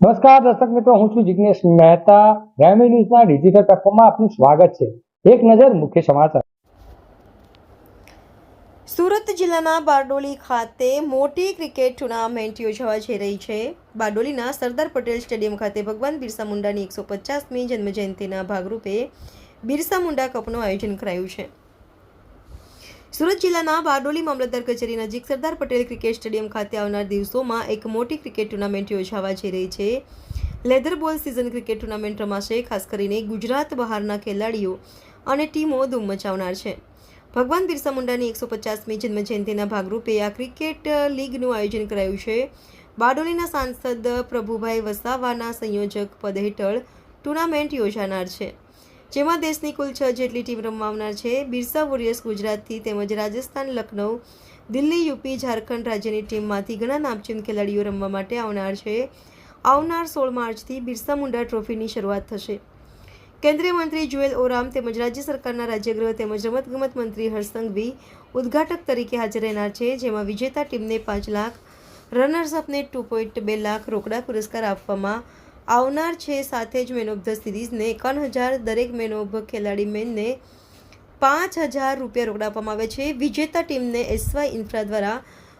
નમસ્કાર દર્શક મિત્રો, હું છું જિજ્ઞેશ મહેતા. ગ્રામી ન્યૂઝના ડિજિટલ પ્લેટફોર્મમાં આપનું સ્વાગત છે. એક નજર મુખ્ય સમાચાર. સુરત જિલ્લાના બારડોલી ખાતે મોટી ક્રિકેટ ટુર્નામેન્ટ યોજાવા જઈ રહી છે. બારડોલીના સરદાર પટેલ સ્ટેડિયમ ખાતે ભગવાન બિરસા મુંડાની એકસો પચાસમી જન્મજયંતિના ભાગરૂપે બિરસા મુંડા કપનું આયોજન કરાયું છે. સુરત જિલ્લાના બારડોલી મામલતદાર કચેરી નજીક સરદાર પટેલ ક્રિકેટ સ્ટેડિયમ ખાતે આવનાર દિવસોમાં એક મોટી ક્રિકેટ ટુર્નામેન્ટ યોજાવા જઈ રહી છે. લેધર બોલ સિઝન ક્રિકેટ ટુર્નામેન્ટ રમાશે, ખાસ કરીને ગુજરાત બહારના ખેલાડીઓ અને ટીમો ધૂમ મચાવનાર છે. ભગવાન બિરસા મુંડાની એકસો પચાસમી જન્મજયંતિના ભાગરૂપે આ ક્રિકેટ લીગનું આયોજન કરાયું છે. બારડોલીના સાંસદ પ્રભુભાઈ વસાવાના સંયોજક પદ હેઠળ ટુર્નામેન્ટ યોજાનાર છે. જેમાં દેશની કુલ છ જેટલી ટીમ રમવા આવનાર છે. બિરસા વોરિયર્સ ગુજરાતથી તેમજ રાજસ્થાન, લખનઉ, દિલ્હી, યુપી, ઝારખંડ રાજ્યની ટીમમાંથી ઘણા નામચીન ખેલાડીઓ રમવા માટે આવનાર છે. આવનાર સોળ માર્ચથી બિરસા મુંડા ટ્રોફીની શરૂઆત થશે. કેન્દ્રીય મંત્રી જુએલ ઓરામ તેમજ રાજ્ય સરકારના રાજ્યગૃહ તેમજ રમતગમત મંત્રી હર્ષ સંઘવી ઉદ્ઘાટક તરીકે હાજર રહેનાર છે, જેમાં વિજેતા ટીમને પાંચ lakh, runners up two point બે લાખ રોકડા પુરસ્કાર આપવામાં આવનાર છે સાથે જ મેન ઓફ ધ સિરીઝને એકાવન હજાર દરેક મેન ઓફ ખેલાડી મેનને પાંચ હજાર રૂપિયા રોકડા આપવામાં આવે છે. વિજેતા ટીમને એસવાય ઇન્ફ્રા દ્વારા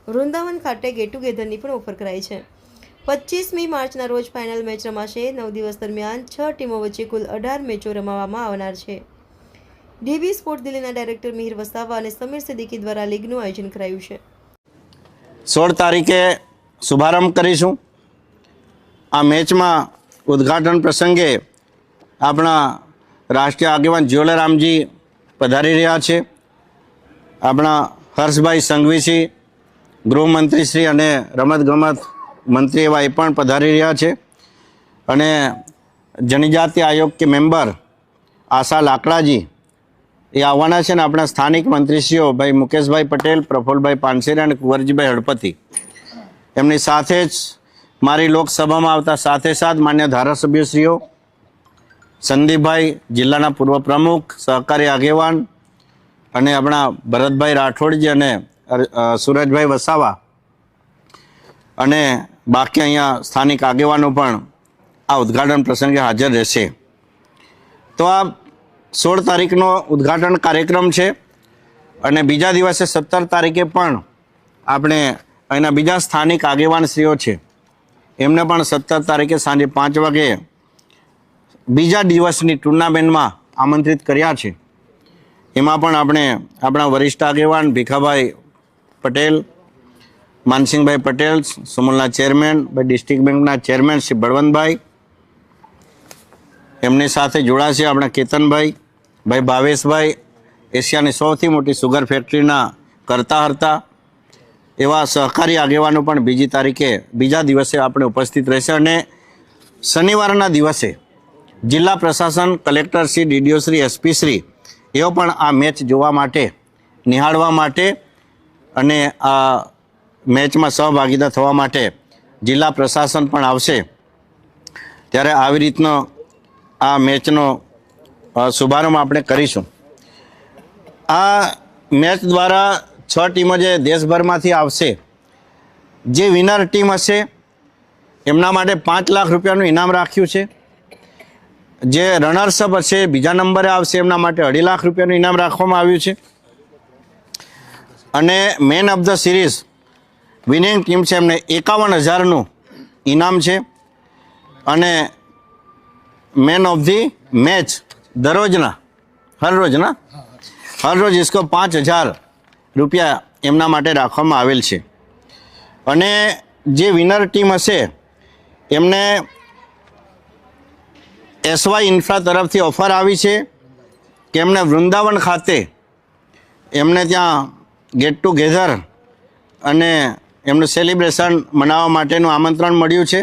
વૃંદાવન ખાતે ગેટ ટુગેધરની પણ ઓફર કરાઈ છે. પચીસમી માર્ચના રોજ ફાઇનલ મેચ રમાશે. નવ દિવસ દરમિયાન છ ટીમો વચ્ચે કુલ અઢાર મેચો રમાવામાં આવનાર છે. ડીબી સ્પોર્ટ દિલ્હીના ડાયરેક્ટર મિહિર વસાવા અને સમીર સિદ્દીકી દ્વારા લીગનું આયોજન કરાયું છે. સોળ તારીખે શુભારંભ કરીશું. આ મેચમાં ઉદ્ઘાટન પ્રસંગે આપણા રાષ્ટ્રીય આગેવાન જ્યોલરામજી પધારી રહ્યા છે. આપણા હર્ષભાઈ સંઘવીસિંહ ગૃહમંત્રીશ્રી અને રમતગમત મંત્રી એવા એ પણ પધારી રહ્યા છે. અને જનજાતિ આયોગ કે મેમ્બર આશા લાકડાજી એ આવવાના છે ને આપણા સ્થાનિક મંત્રીશ્રીઓ ભાઈ મુકેશભાઈ પટેલ, પ્રફુલભાઈ પાનસેરા અને કુંવરજીભાઈ હળપતિ. એમની સાથે જ મારી લોકસભામાં આવતા સાથે સાથ માન્ય ધારાસભ્યશ્રીઓ, સંદીપભાઈ જિલ્લાના પૂર્વ પ્રમુખ, સહકારી આગેવાન અને આપણા ભરતભાઈ રાઠોડજી અને સુરજભાઈ વસાવા અને બાકી અહીંયા સ્થાનિક આગેવાનો પણ આ ઉદ્ઘાટન પ્રસંગે હાજર રહેશે. તો આ સોળ તારીખનો ઉદ્ઘાટન કાર્યક્રમ છે અને બીજા દિવસે સત્તર તારીખે પણ આપણે અહીંના બીજા સ્થાનિક આગેવાનશ્રીઓ છે. એમને પણ સત્તર તારીખે સાંજે પાંચ વાગે બીજા દિવસની ટુર્નામેન્ટમાં આમંત્રિત કર્યા છે. એમાં પણ આપણે આપણા વરિષ્ઠ આગેવાન ભીખાભાઈ પટેલ, માનસિંહભાઈ પટેલ સુમલના ચેરમેન ભાઈ ડિસ્ટ્રિક્ટ બેંકના ચેરમેન શ્રી બળવંતભાઈ, એમની સાથે જોડાશે આપણા કેતનભાઈ, ભાઈ ભાવેશભાઈ, એશિયાની સૌથી મોટી સુગર ફેક્ટરીના કરતા હતા એવા સહકારી આગેવાનો પણ બીજી તારીખે, બીજા દિવસે આપણે ઉપસ્થિત રહેશે અને શનિવારના દિવસે જિલ્લા પ્રશાસન collector Shri, DDO Shri SP Shri, AO પણ આ મેચ જોવા માટે, નિહાળવા માટે અને આ મેચમાં સહભાગીદાર થવા માટે જિલ્લા પ્રશાસન પણ આવશે. ત્યારે આવી રીતનો આ મેચનો શુભારંભ આપણે કરીશું. આ મેચ દ્વારા છ ટીમો જે દેશભરમાંથી આવશે જે વિનર ટીમ હશે એમના માટે પાંચ લાખ રૂપિયાનું ઇનામ રાખ્યું છે. જે રનર્સઅપ હશે બીજા નંબરે આવશે એમના માટે અઢી લાખ રૂપિયાનું ઇનામ રાખવામાં આવ્યું છે. અને man of the series winning team છે એમને એકાવન હજારનું ઇનામ છે. અને મેન ઓફ ધી મેચ દરરોજના હર રોજના? હર રોજ ઇસકો પાંચ હજાર રૂપિયા એમના માટે રાખવામાં આવેલ છે. અને જે વિનર ટીમ હશે, એમને એસવાય ઇન્ફ્રા તરફથી ઓફર આવી છે કે એમને વૃંદાવન ખાતે એમને ત્યાં ગેટ ટુગેધર અને એમનું સેલિબ્રેશન મનાવવા માટેનું આમંત્રણ મળ્યું છે.